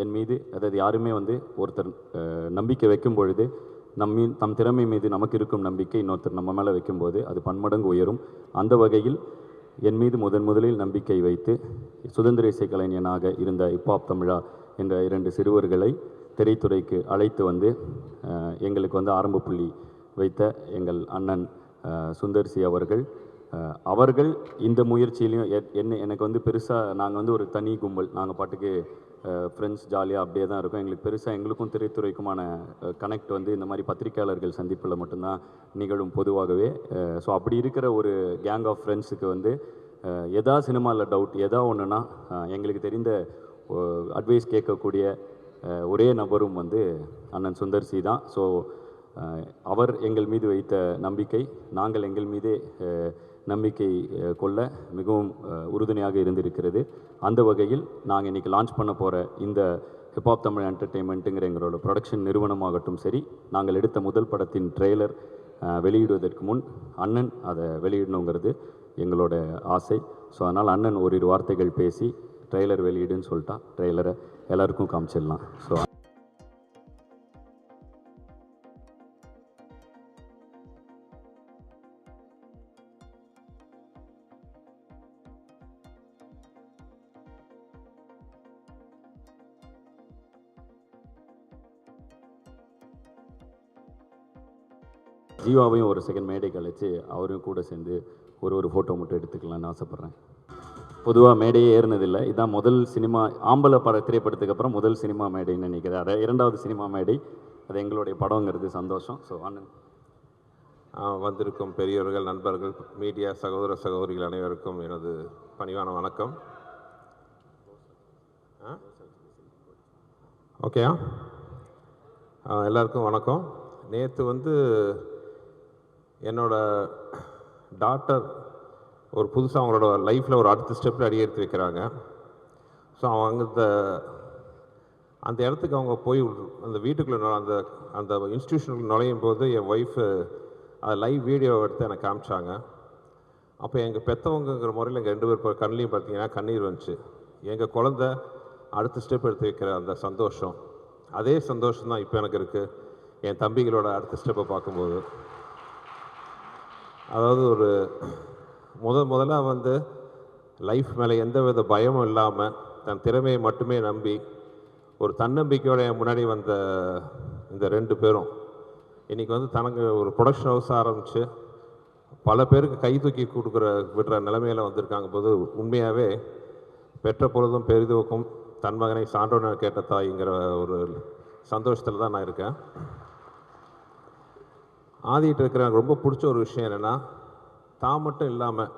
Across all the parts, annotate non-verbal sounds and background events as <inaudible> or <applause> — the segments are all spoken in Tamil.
என் மீது அதாவது யாருமே வந்து ஒருத்தர் நம்பிக்கை வைக்கும் பொழுது நம்மி தம் திறமை மீது நமக்கு இருக்கும் நம்பிக்கை இன்னொருத்தர் நம்ம மேலே வைக்கும்போது அது பன்மடங்கு உயரும். அந்த வகையில் என் மீது முதன் முதலில் நம்பிக்கை வைத்து சுதந்திர இசை கலைஞனாக இருந்த இப்பாப் தமிழா என்ற இரண்டு சிறுவர்களை திரைத்துறைக்கு அழைத்து வந்து எங்களுக்கு வந்து ஆரம்ப புள்ளி வைத்த எங்கள் அண்ணன் சுந்தர்சி அவர்கள். அவர்கள் இந்த முயற்சியிலையும் என்ன எனக்கு வந்து பெருசாக நாங்கள் வந்து ஒரு தனி கும்பல். நாங்கள் பாட்டுக்கு ஃப்ரெண்ட்ஸ் ஜாலியாக அப்படியே தான் இருக்கும். எங்களுக்கு பெருசாக எங்களுக்கும் திரைத்துறைக்குமான கனெக்ட் வந்து இந்த மாதிரி பத்திரிக்கையாளர்கள் சந்திப்பில் மட்டும்தான் நிகழும் பொதுவாகவே. ஸோ அப்படி இருக்கிற ஒரு கேங் ஆஃப் ஃப்ரெண்ட்ஸுக்கு வந்து எதா சினிமாவில் டவுட் எதா ஒன்றுனா எங்களுக்கு தெரிந்த அட்வைஸ் கேட்கக்கூடிய ஒரே நபரும் வந்து அண்ணன் சுந்தர்சி தான். ஸோ அவர் எங்கள் மீது வைத்த நம்பிக்கை நாங்கள் எங்கள் மீதே நம்பிக்கை கொள்ள மிகவும் உறுதுணையாக இருந்திருக்கிறது. அந்த வகையில் நாங்கள் இன்றைக்கி லான்ச் பண்ண போகிற இந்த ஹிப்ஹாப் தமிழ் என்டர்டெயின்மெண்ட்டுங்கிற எங்களோட ப்ரொடக்ஷன் நிறுவனமாகட்டும் சரி நாங்கள் எடுத்த முதல் படத்தின் ட்ரெய்லர் வெளியிடுவதற்கு முன் அண்ணன் அதை வெளியிடணுங்கிறது எங்களோட ஆசை. ஸோ அதனால் அண்ணன் ஓரிரு வார்த்தைகள் பேசி ட்ரெய்லர் வெளியிடுன்னு சொல்லிட்டா ட்ரெய்லரை எல்லாருக்கும் காமிச்சிடலாம். ஸோ ஜீவாவையும் ஒரு செகண்ட் மேடை அழைச்சி அவரையும் கூட சேர்ந்து ஒரு ஒரு ஃபோட்டோ மட்டும் எடுத்துக்கலாம்னு ஆசைப்பட்றேன். பொதுவாக மேடையே ஏறினதில்லை. இதான் முதல் சினிமா ஆம்பளை பட திரைப்படத்துக்கு அப்புறம் முதல் சினிமா மேடைன்னு நினைக்கிறேன். அதை இரண்டாவது சினிமா மேடை அது எங்களுடைய படங்கிறது சந்தோஷம். ஸோ அண்ணன். வந்திருக்கும் பெரியவர்கள் நண்பர்கள் மீடியா சகோதர சகோதரிகள் அனைவருக்கும் எனது பணிவான வணக்கம். ஓகேயா எல்லாருக்கும் வணக்கம். நேற்று வந்து என்னோட டாட்டர் ஒரு புதுசாக அவங்களோட லைஃப்பில் ஒரு அடுத்த ஸ்டெப்பில் அடி எடுத்து வைக்கிறாங்க. ஸோ அவங்க இந்த அந்த இடத்துக்கு அவங்க போய் அந்த வீட்டுக்குள்ளே அந்த அந்த இன்ஸ்டியூஷனுக்கு நுழையும் போது என் ஒய்ஃபு அது லைவ் வீடியோ எடுத்து எனக்கு காமிச்சாங்க. அப்போ எங்கள் பெற்றவங்கங்கிற முறையில் எங்கள் ரெண்டு பேர் கண்ணிலையும் பார்த்தீங்கன்னா கண்ணீர் வந்துச்சு. எங்கள் குழந்த அடுத்த ஸ்டெப் எடுத்து வைக்கிற அந்த சந்தோஷம். அதே சந்தோஷம் தான் இப்போ எனக்கு இருக்குது என் தம்பிகளோட அடுத்த ஸ்டெப்பை பார்க்கும்போது. அதாவது ஒரு முதல் முதல்ல வந்து லைஃப் மேலே எந்த வித பயமும் இல்லாமல் தன் திறமையை மட்டுமே நம்பி ஒரு தன்னம்பிக்கையோட என் முன்னாடி வந்த இந்த ரெண்டு பேரும். இன்றைக்கி வந்து தனக்கு ஒரு ப்ரொடக்ஷன் ஹவுஸ் ஆரம்பித்து பல பேருக்கு கை தூக்கி கொடுக்குற விடுற நிலைமையில் வந்திருக்காங்க போது உண்மையாகவே பெற்ற பொழுதும் பெரிதுவக்கும் தன் மகனை சான்றோன கேட்ட தாய்ங்கிற ஒரு சந்தோஷத்தில் தான் நான் இருக்கேன். ஆதிட்டு இருக்கிற எனக்கு ரொம்ப பிடிச்ச ஒரு விஷயம் என்னென்னா தான் மட்டும் இல்லாமல்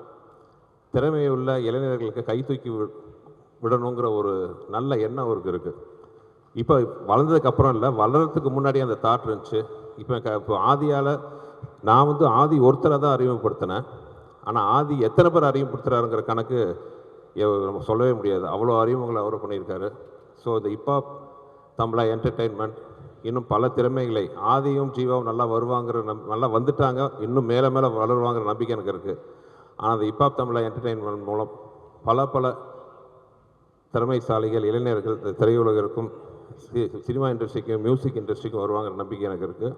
திறமையுள்ள இளைஞர்களுக்கு கை தூக்கி வி- விடணுங்கிற ஒரு நல்ல எண்ணம் அவருக்கு இருக்குது இப்போ வளர்ந்ததுக்கு அப்புறம் இல்லை வளர்கிறதுக்கு முன்னாடி அந்த தாட் இருந்துச்சு. இப்போ க இப்போ ஆதியால் நான் வந்து ஆதி ஒருத்தரை தான் அறிமுகப்படுத்தினேன். ஆனால் ஆதி எத்தனை பேர் அறிமுகப்படுத்துறாருங்கிற கணக்கு நம்ம சொல்லவே முடியாது. அவ்வளோ அறிமுகங்களை அவர் பண்ணியிருக்காரு. ஸோ இந்த இப்போ தமிழா என்டர்டெயின்மெண்ட் இன்னும் பல திறமைகளை ஆதியும் ஜீவாவும் நல்லா வருவாங்கிற நம் நல்லா வந்துட்டாங்க. இன்னும் மேலே மேலே வளருவாங்கிற நம்பிக்கை எனக்கு இருக்குது ஆனால் அந்த இப்பாப் தமிழா என்டர்டெயின்மெண்ட் மூலம் பல பல திறமைசாலிகள் இளைஞர்கள் திரையுலகிற்கும் சி- சினிமா இண்டஸ்ட்ரிக்கும் மியூசிக் இண்டஸ்ட்ரிக்கும் வருவாங்கிற நம்பிக்கை எனக்கு இருக்குது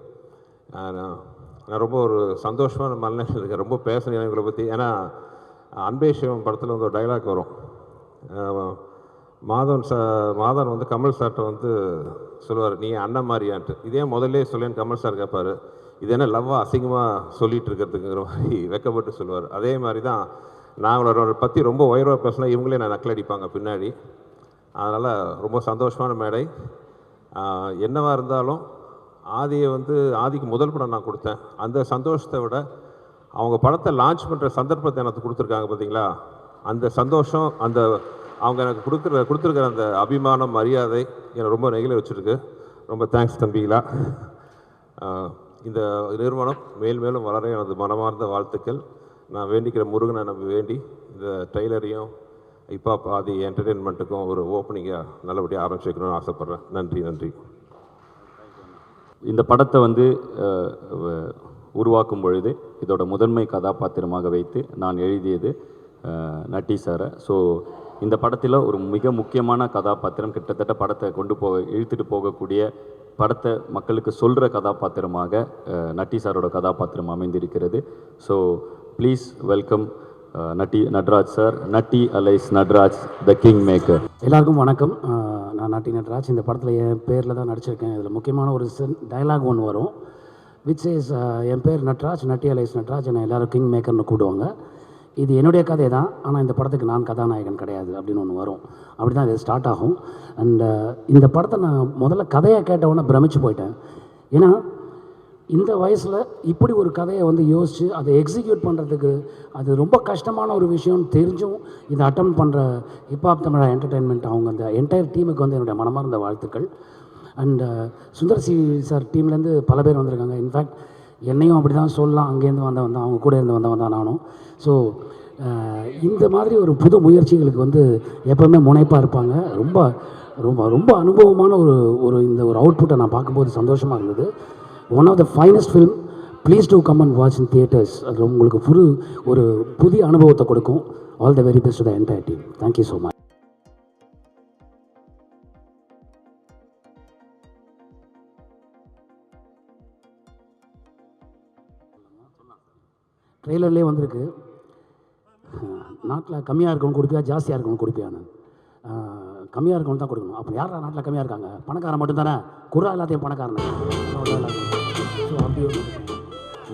நான் ரொம்ப ஒரு சந்தோஷமான மனநிலையில் இருக்கேன். ரொம்ப பேசணும் இவங்களை பற்றி ஏன்னா அன்பே சிவம் படத்தில் வந்து ஒரு டைலாக் வரும். மாதவன் சா மாதவன் வந்து கமல் சார்கிட்ட வந்து சொல்லுவார் நீ அண்ணன் மாதிரியான்ட்டு இதே முதல்ல சொல்லேன்னு கமல் சார் கேட்பார் இது என்ன லவ்வாக அசிங்கமாக சொல்லிகிட்டு இருக்கிறதுக்குங்கிற மாதிரி வெக்கப்பட்டு சொல்லுவார். அதே மாதிரி தான் நாங்களோட பற்றி ரொம்ப உயர்வாக பேசினா இவங்களே நான் நக்கலடிப்பாங்க பின்னாடி. அதனால் ரொம்ப சந்தோஷமான மேடை. என்னவாக இருந்தாலும் ஆதியை வந்து ஆதிக்கு முதல் படம் நான் கொடுத்தேன். அந்த சந்தோஷத்தை விட அவங்க படத்தை லான்ச் பண்ணுற சந்தர்ப்பத்தை எனக்கு கொடுத்துருக்காங்க பார்த்தீங்களா அந்த சந்தோஷம் அந்த அவங்க எனக்கு கொடுக்குற கொடுத்துருக்குற அந்த அபிமானம் மரியாதை என்னை ரொம்ப நெகிழ வச்சுருக்கு. ரொம்ப தேங்க்ஸ் தம்பிகளா இந்த நிறுவனம் மேல் மேலும் வளர எனது மனமார்ந்த வாழ்த்துக்கள். நான் வேண்டிக்கிற முருகனை நம்ம வேண்டி இந்த டெய்லரையும் இப்போ பாதி என்டர்டெயின்மெண்ட்டுக்கும் ஒரு ஓப்பனிங்காக நல்லபடியாக ஆரம்பிச்சிக்கணும்னு ஆசைப்பட்றேன். நன்றி நன்றி. இந்த படத்தை வந்து வ- உருவாக்கும் பொழுது இதோட முதன்மை கதாபாத்திரமாக வைத்து நான் எழுதியது நட்டி சாரை. ஸோ இந்த படத்தில் ஒரு மிக முக்கியமான கதாபாத்திரம் கிட்டத்தட்ட படத்தை கொண்டு போக இழுத்துட்டு போகக்கூடிய படத்தை மக்களுக்கு சொல்கிற கதாபாத்திரமாக நட்டி சாரோட கதாபாத்திரம் அமைந்திருக்கிறது. So please welcome Natty Natraj sir. Natty alias Natraj the king maker எல்லாருக்கும் வணக்கம். நான் நட்டி நட்ராஜ். இந்த படத்தில் என் பேரில் தான் நடிச்சிருக்கேன். இதில் முக்கியமான ஒரு டயலாக் ஒன்று வரும் விச் இஸ் என் பேர் நட்ராஜ் நட்டி அலைஸ் நட்ராஜ் என்னை எல்லாரும் கிங் மேக்கர்னு கூடுவாங்க. இது என்னுடைய கதை தான் ஆனால் இந்த படத்துக்கு நான் கதாநாயகன் கிடையாது அப்படின்னு ஒன்று வரும். அப்படி தான் இது ஸ்டார்ட் ஆகும். அண்ட் இந்த படத்தை நான் முதல்ல கதையை கேட்டவொன்னே பிரமிச்சு போயிட்டேன். ஏன்னா இந்த வயசில் இப்படி ஒரு கதையை வந்து யோசித்து அதை எக்ஸிக்யூட் பண்ணுறதுக்கு அது ரொம்ப கஷ்டமான ஒரு விஷயம்னு தெரிஞ்சும் இதை அட்டம் பண்ணுற ஹிப்ஹாப் தமிழா என்டர்டெயின்மெண்ட் அவங்க அந்த என்டையர் டீமுக்கு வந்து என்னுடைய மனமார்ந்த வாழ்த்துக்கள். அண்டு சுந்தர் சி சார் டீம்லேருந்து பல பேர் வந்திருக்காங்க. இன்ஃபேக்ட் என்னையும் அப்படி தான் சொல்லலாம். அங்கேருந்து வந்தவன் தான் அவங்க கூட இருந்து வந்தவன் தான் நானும். ஸோ இந்த மாதிரி ஒரு புது முயற்சிகளுக்கு வந்து எப்போவுமே முனைப்பாக இருப்பாங்க. ரொம்ப ரொம்ப ரொம்ப அனுபவமான ஒரு ஒரு இந்த ஒரு அவுட்புட்டை நான் பார்க்கும்போது சந்தோஷமாக இருந்தது. One of the finest film please to come and watch in theatres அது உங்களுக்கு புது ஒரு புதிய அனுபவத்தை கொடுக்கும். All the very best the entire team thank you so much ட்ரெய்லர்லேயே வந்திருக்கு. நாட்டில் கம்மியாக இருக்கவங்க கொடுப்பியா? ஜாஸ்தியாக இருக்கவங்க கொடுப்பியான்னு. கம்மியாக இருக்கவங்க தான் கொடுக்கணும். அப்போ யாரா நாட்டில் கம்மியாக இருக்காங்க? பணக்காரன் மட்டும்தானே? குரா எல்லாத்தையும் பணக்காரன்.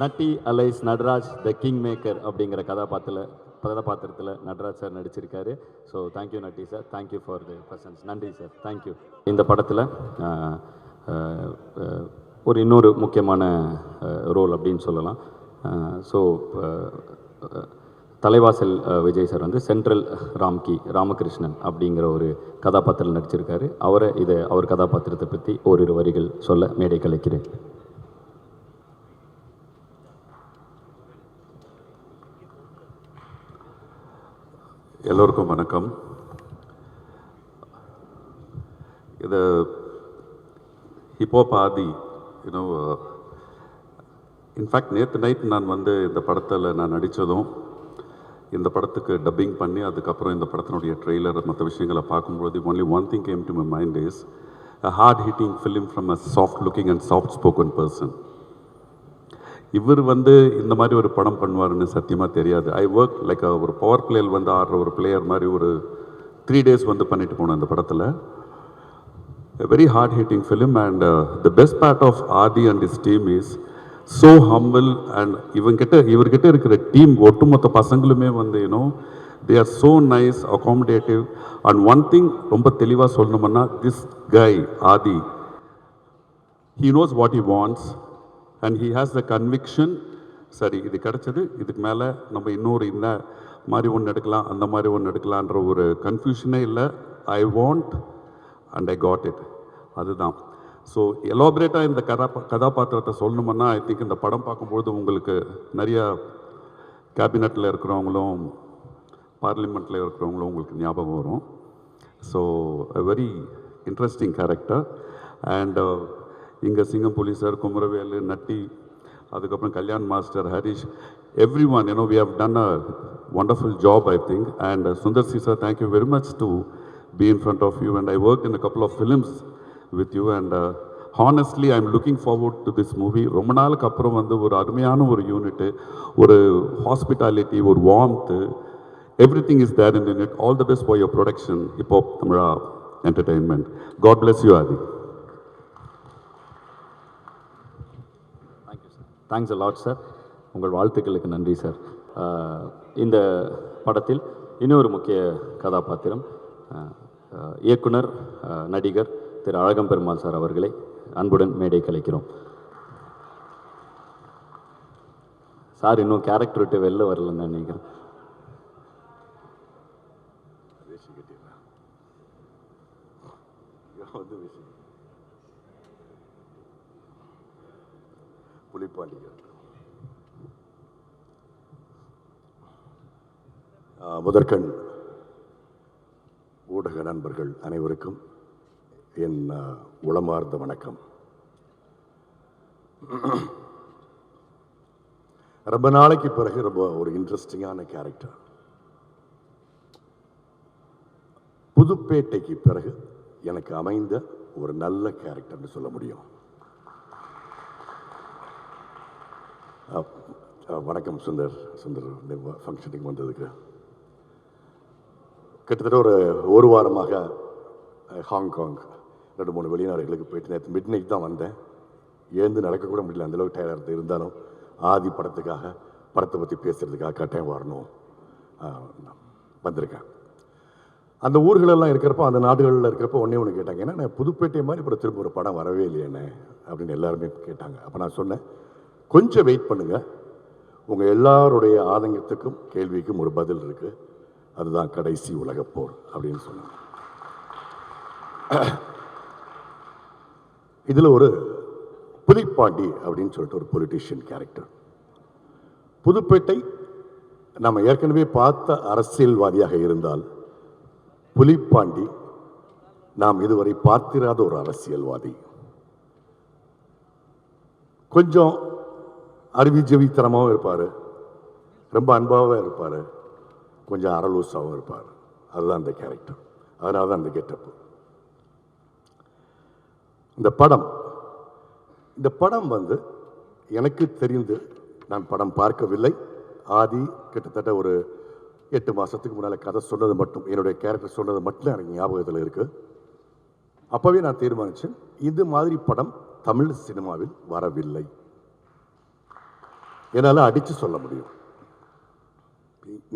Natty alias Natraj the king maker அப்படிங்கிற கதாபாத்திரத்தில் கதாபாத்திரத்தில் நட்ராஜ் சார் நடிச்சிருக்காரு. So thank you Natty sir. Thank you for the persons நன்றி சார். தேங்க்யூ இந்த படத்தில் ஒரு இன்னொரு முக்கியமான ரோல் அப்படின்னு சொல்லலாம். ஸோ தலைவாசல் விஜய் சார் வந்து சென்ட்ரல் ராம்கி ராமகிருஷ்ணன் அப்படிங்கிற ஒரு கதாபாத்திரத்தில் நடிச்சிருக்காரு. அவரை இதை அவர் கதாபாத்திரத்தை பற்றி ஓரிரு வரிகள் சொல்ல மேடை கலைக்கிறேன். எல்லோருக்கும் வணக்கம். இது hip hop Aadhi you know in fact நேற்று நைட் நான் வந்து இந்த படத்தில் நான் நடித்ததும் இந்த படத்துக்கு டப்பிங் பண்ணி அதுக்கப்புறம் இந்த படத்தினுடைய ட்ரெய்லர் மற்ற விஷயங்களை பார்க்கும்போது only one thing came to my mind is a hard hitting film from a soft looking and soft spoken person இவர் வந்து இந்த மாதிரி ஒரு படம் பண்ணுவாருன்னு சத்தியமாக தெரியாது. ஐ ஒர்க் லைக் ஒரு பவர் பிளேயர் வந்து ஆடுற ஒரு பிளேயர் மாதிரி ஒரு த்ரீ டேஸ் வந்து பண்ணிட்டு போனேன் இந்த படத்தில். Very hard hitting film and the best part of Aadhi and is team is so humble and இவங்கிட்ட இவர்கிட்ட இருக்கிற டீம் ஒட்டுமொத்த பசங்களுமே வந்து you know they are so nice accommodative and one thing ரொம்ப தெளிவாக சொல்லணும்னா this guy Aadhi he knows what he wants and he has the conviction சரி இது கிடச்சது இதுக்கு மேலே நம்ம இன்னொரு இந்த மாதிரி ஒன்று எடுக்கலாம் அந்த மாதிரி ஒன்று எடுக்கலான்ற ஒரு கன்ஃபியூஷனே இல்லை. I want and I got it அதுதான். ஸோ எலாபரேட்டாக இந்த கதா கதாபாத்திரத்தை சொல்லணும்னா ஐ திங்க் இந்த படம் பார்க்கும்பொழுது உங்களுக்கு நிறையா கேபினட்டில் இருக்கிறவங்களும் பார்லிமெண்ட்டில் இருக்கிறவங்களும் உங்களுக்கு ஞாபகம் வரும். So a very interesting character and இங்கே சிங்கம் போலீஸர் குமரவேலு நட்டி அதுக்கப்புறம் Kalyan master Harish every one you know we have done a wonderful job I think and Sundar C sir thank you very much to be in front of you and I work in a couple of films with you and honestly I am looking forward to this movie ரொம்ப நாளுக்கு அப்புறம் வந்து ஒரு அருமையான ஒரு யூனிட்டு ஒரு ஹாஸ்பிட்டாலிட்டி ஒரு warmth every thing is there in unit all the best for your production இப்போ Tamizha entertainment God bless you Aadhi thank you sir thanks lot sir உங்கள் வாழ்த்துக்களுக்கு நன்றி சார் uh, இந்த படத்தில் இன்னொரு முக்கிய கதாபாத்திரம் uh, uh, இயக்குனர் நடிகர் திரு அழகம்பெருமாள் சார் அவர்களை அன்புடன் மேடை கலைக்கிறோம் சார் இன்னும் கேரக்டர் விட்டு வெளில வரலன்னு நினைக்கிறேன். புலிப்பாண்டிகள் முதற்கண் ஊடக நண்பர்கள் அனைவருக்கும் என் உளமார்ந்த வணக்கம். ரொம்ப நாளைக்கு பிறகு ரொம்ப ஒரு இன்ட்ரெஸ்டிங்கான கேரக்டர் புதுப்பேட்டைக்கு பிறகு எனக்கு அமைந்த ஒரு நல்ல கேரக்டர்னு சொல்ல முடியும். வணக்கம் சுந்தர். சுந்தர் ஃபங்க்ஷனுக்கு வந்ததுக்கு. கிட்டத்தட்ட ஒரு ஒரு வாரமாக ஹாங்காங் ரெண்டு மூணு வெளிநாடுகளுக்கு போயிட்டு நேற்று மிட் நைட் தான் வந்தேன். ஏந்து நடக்கக்கூட முடியல அந்தளவுக்கு டயர்டாக இருந்தாலும் ஆதி படத்துக்காக படத்தை பற்றி பேசுகிறதுக்காக கட்டாயம் வரணும். வந்திருக்கேன். அந்த ஊர்களெல்லாம் இருக்கிறப்போ அந்த நாடுகளில் இருக்கிறப்போ ஒன்றே ஒன்று கேட்டாங்க. ஏன்னா நான் புதுப்பேட்டை மாதிரி இப்போ திரும்ப ஒரு படம் வரவே இல்லையேண்ணே அப்படின்னு எல்லாருமே கேட்டாங்க. அப்போ நான் சொன்னேன் கொஞ்சம் வெயிட் பண்ணுங்கள் உங்கள் எல்லாருடைய ஆதங்கத்துக்கும் கேள்விக்கும் ஒரு பதில் இருக்குது அதுதான் கடைசி உலகப்போர் அப்படின்னு சொன்னாங்க. இதில் ஒரு புலிப்பாண்டி அப்படின்னு சொல்லிட்டு ஒரு பொலிட்டிஷியன் கேரக்டர் புதுப்பேட்டை நம்ம ஏற்கனவே பார்த்த அரசியல்வாதியாக இருந்தால் புலிப்பாண்டி நாம் இதுவரை பார்த்திராத ஒரு அரசியல்வாதி. கொஞ்சம் அறிவிஜவித்தனமாகவும் இருப்பார். ரொம்ப அன்பாகவும் இருப்பார். கொஞ்சம் அரலூசாகவும் இருப்பார். அதுதான் அந்த கேரக்டர் அதனால தான் அந்த கெட்டப்பு இந்த படம் இந்த படம் வந்து எனக்கு தெரிந்து நான் படம் பார்க்கவில்லை. ஆதி கிட்டத்தட்ட ஒரு எட்டு மாதத்துக்கு முன்னால் கதை சொன்னது மட்டும் என்னுடைய கேரக்டர் சொன்னது மட்டும் எனக்கு ஞாபகத்தில் இருக்குது அப்போவே நான் தீர்மானித்தேன் இது மாதிரி படம் தமிழ் சினிமாவில் வரவில்லை. என்னால் அடித்து சொல்ல முடியும்.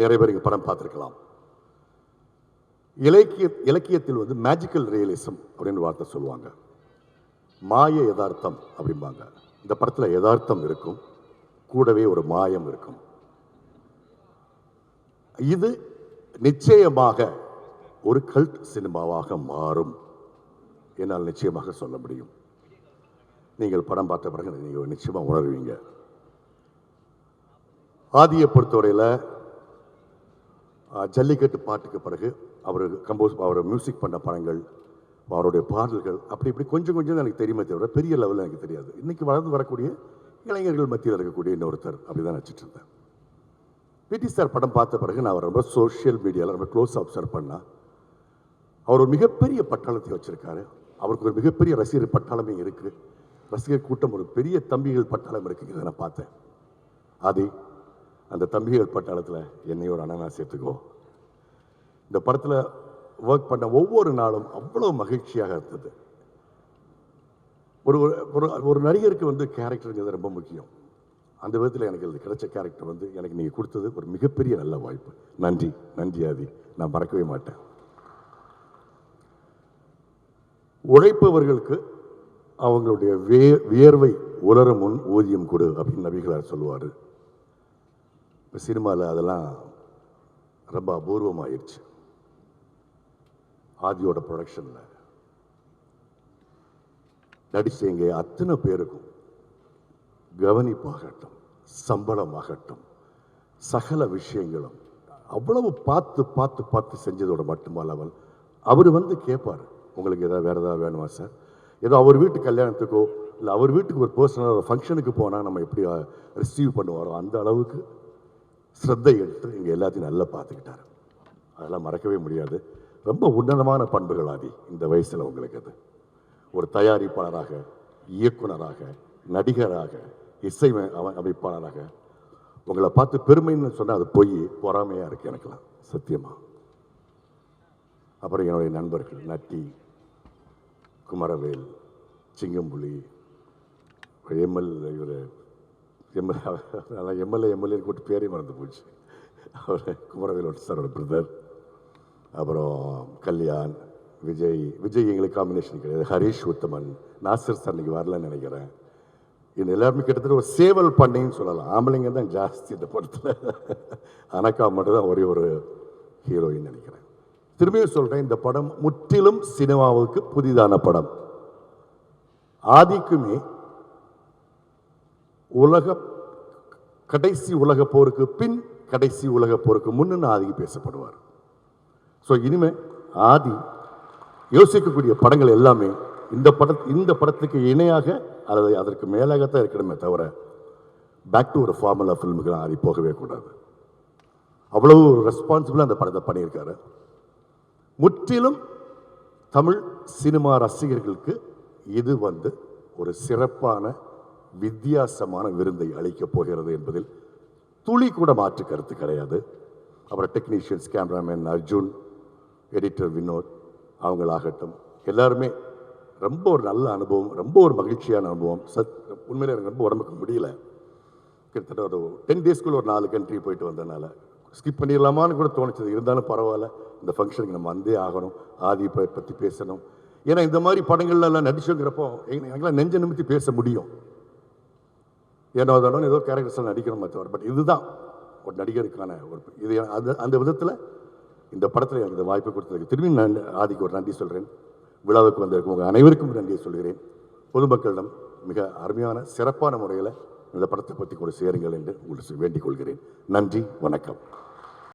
நிறைய பேர் இங்கே படம் பார்த்துருக்கலாம். இலக்கிய இலக்கியத்தில் வந்து மேஜிக்கல் ரியலிசம் அப்படின்னு வார்த்தை சொல்லுவாங்க. மாய யதார்த்தம் அப்படிம்பாங்க. இந்த படத்தில் யதார்த்தம் இருக்கும். கூடவே ஒரு மாயம் இருக்கும். இது நிச்சயமாக ஒரு கல்ட் சினிமாவாக மாறும் என்னால் நிச்சயமாக சொல்ல முடியும். நீங்கள் படம் பார்த்த பிறகு நீங்கள் நிச்சயமாக உணர்வீங்க. ஆதியை பொறுத்தவரையில் ஜல்லிக்கட்டு பாட்டுக்கு பிறகு அவர் கம்போஸ் அவர் மியூசிக் பண்ண படங்கள் அவருடைய பாடல்கள் அப்படி இப்படி கொஞ்சம் கொஞ்சம் எனக்கு தெரியுமே தவிர பெரிய லெவலில் எனக்கு தெரியாது. இன்னைக்கு வளர்ந்து வரக்கூடிய இளைஞர்கள் மத்தியில் இருக்கக்கூடிய இன்னொருத்தர் அப்படி தான் நினச்சிட்டு இருந்தேன் பிடி சார் படம் பார்த்த பிறகு நான் அவர் ரொம்ப சோஷியல் மீடியாவில் ரொம்ப க்ளோஸ் அப்சர்வ் பண்ணால் அவர் ஒரு மிகப்பெரிய பட்டாளத்தை வச்சுருக்காரு. அவருக்கு ஒரு மிகப்பெரிய ரசிகர் பட்டாளமே இருக்குது ரசிகர் கூட்டம் ஒரு பெரிய தம்பிகள் பட்டாளம் இருக்குங்கிறத நான் பார்த்தேன். அது அந்த தம்பிகள் பட்டாளத்தில் என்னையும் ஒரு அண்ணனா சேர்த்துக்கோ. இந்த படத்தில் ஒர்க் பண்ண ஒவ்வொரு நாளும் அவ்வளோ மகிழ்ச்சியாக இருந்தது. ஒரு ஒரு ஒரு நடிகருக்கு வந்து கேரக்டருங்கிறது ரொம்ப முக்கியம். அந்த விதத்தில் எனக்கு இது கிடைச்ச கேரக்டர் வந்து எனக்கு நீங்கள் கொடுத்தது ஒரு மிகப்பெரிய நல்ல வாய்ப்பு. நன்றி நன்றி ஆதி. நான் மறக்கவே மாட்டேன். உழைப்பவர்களுக்கு அவங்களுடைய வே வியர்வை உலர முன் ஊதியம் கொடு அப்படின்னு நபிகளார் சொல்லுவார். இப்போ சினிமாவில் அதெல்லாம் ரொம்ப அபூர்வமாயிடுச்சு ஆதியோட ப்ரொடக்ஷனில் நடிச்சவங்க அத்தனை பேருக்கும் கவனிப்பாகட்டும் சம்பளமாகட்டும் சகல விஷயங்களும் அவ்வளவு பார்த்து பார்த்து பார்த்து செஞ்சதோட மட்டுமல்லாமல் அவர் வந்து கேட்பார் உங்களுக்கு ஏதாவது வேறு ஏதாவது வேணுமா சார்? ஏதோ அவர் வீட்டு கல்யாணத்துக்கோ இல்லை அவர் வீட்டுக்கு ஒரு பர்சனல் ஒரு ஃபங்க்ஷனுக்கு போனால் நம்ம எப்படி ரிசீவ் பண்ணுவாரோ அந்த அளவுக்கு ஸ்ரத்தை எடுத்து இங்கே எல்லாத்தையும் நல்லா பார்த்துக்கிட்டாரு. அதெல்லாம் மறக்கவே முடியாது. ரொம்ப உன்னதமான பண்புகள் ஆதி இந்த வயசில் உங்களுக்கு அது. ஒரு தயாரிப்பாளராக இயக்குனராக நடிகராக இசை அமைப்பாளராக. உங்களை பார்த்து பெருமைன்னு சொன்னால் அது பொய் பொறாமையாக இருக்குது எனக்கெல்லாம் சத்தியமா. அப்புறம் என்னுடைய நண்பர்கள் நட்டி குமரவேல் சிங்கம்புலி <laughs> எம்எல்ஏ இவர் எம்எல்ஏ எம்எல்ஏ எம்எல்ஏ கூட்டு பேரே மறந்து போச்சு. அவர் குமரவேல் சாரோட பிரதர் அப்புறம் கல்யாண் விஜய் விஜய் எங்களுக்கு காம்பினேஷன் கிடையாது. ஹரீஷ் உத்தமன் நாசர் சார் இன்னைக்கு வரலன்னு நினைக்கிறேன். இது எல்லாருமே கிட்டத்தட்ட ஒரு சேவல் பண்ணைன்னு சொல்லலாம். ஆம்பளைங்க தான் ஜாஸ்தி இந்த படத்தில். அனக்கா மட்டும்தான் ஒரே ஒரு ஹீரோயின் நினைக்கிறேன். திரும்பியும் சொல்கிறேன் இந்த படம் முற்றிலும் சினிமாவுக்கு புதிதான படம். ஆதிக்குமே உலக கடைசி உலக போருக்கு பின் கடைசி உலக போருக்கு முன்னு ஆதிக்கு பேசப்படுவார். ஸோ இனிமேல் ஆதி யோசிக்கக்கூடிய படங்கள் எல்லாமே இந்த பட இந்த படத்துக்கு இணையாக அல்லது அதற்கு மேலாகத்தான் இருக்கணுமே தவிர பேக் டு ஒரு ஃபார்முலா ஃபில்முக்கு ஆதி போகவே கூடாது. அவ்வளவு ரெஸ்பான்சிபிளாக அந்த படத்தை பண்ணியிருக்காரு. முற்றிலும் தமிழ் சினிமா ரசிகர்களுக்கு இது வந்து ஒரு சிறப்பான வித்தியாசமான விருந்தை அளிக்கப் போகிறது என்பதில் துளி கூட மாற்று கருத்து கிடையாது. அப்புறம் technicians cameraman Arjun editor Vinod அவங்களாகட்டும். எல்லாருமே ரொம்ப ஒரு நல்ல அனுபவம் ரொம்ப ஒரு மகிழ்ச்சியான அனுபவம். சத் உண்மையில் எனக்கு ரொம்ப உடம்புக்கு முடியல. கிட்டத்தட்ட ஒரு டென் டேஸ்க்குள்ள ஒரு நாலு கண்ட்ரி போயிட்டு வந்ததுனால ஸ்கிப் பண்ணிடலாமான்னு கூட தோணுச்சது இருந்தாலும் பரவாயில்ல. இந்த ஃபங்க்ஷனுக்கு நம்ம வந்தே ஆகணும். ஆதி பற்றி பேசணும். ஏன்னா இந்த மாதிரி படங்கள்லாம் நடிச்சுங்கிறப்போ எங்களால் நெஞ்ச நிமித்தி பேச முடியும். ஏனோ தானோ ஏதோ கேரக்டர்ஸில் நடிக்கணுமே தவிர பட் இதுதான். ஒரு நடிகருக்கான ஒரு இது அந்த அந்த விதத்தில் இந்த படத்தில் எனக்கு வாய்ப்பு கொடுத்ததுக்கு திரும்பி நான் ஆதிக்கு ஒரு நன்றி சொல்கிறேன் விழாவுக்கு வந்திருக்கும் உங்கள் அனைவருக்கும் நன்றியை சொல்கிறேன். பொதுமக்களிடம் மிக அருமையான சிறப்பான முறையில் இந்த படத்தை பற்றி கூட சேருங்கள் என்று உங்களுக்கு வேண்டிக் கொள்கிறேன். நன்றி வணக்கம்.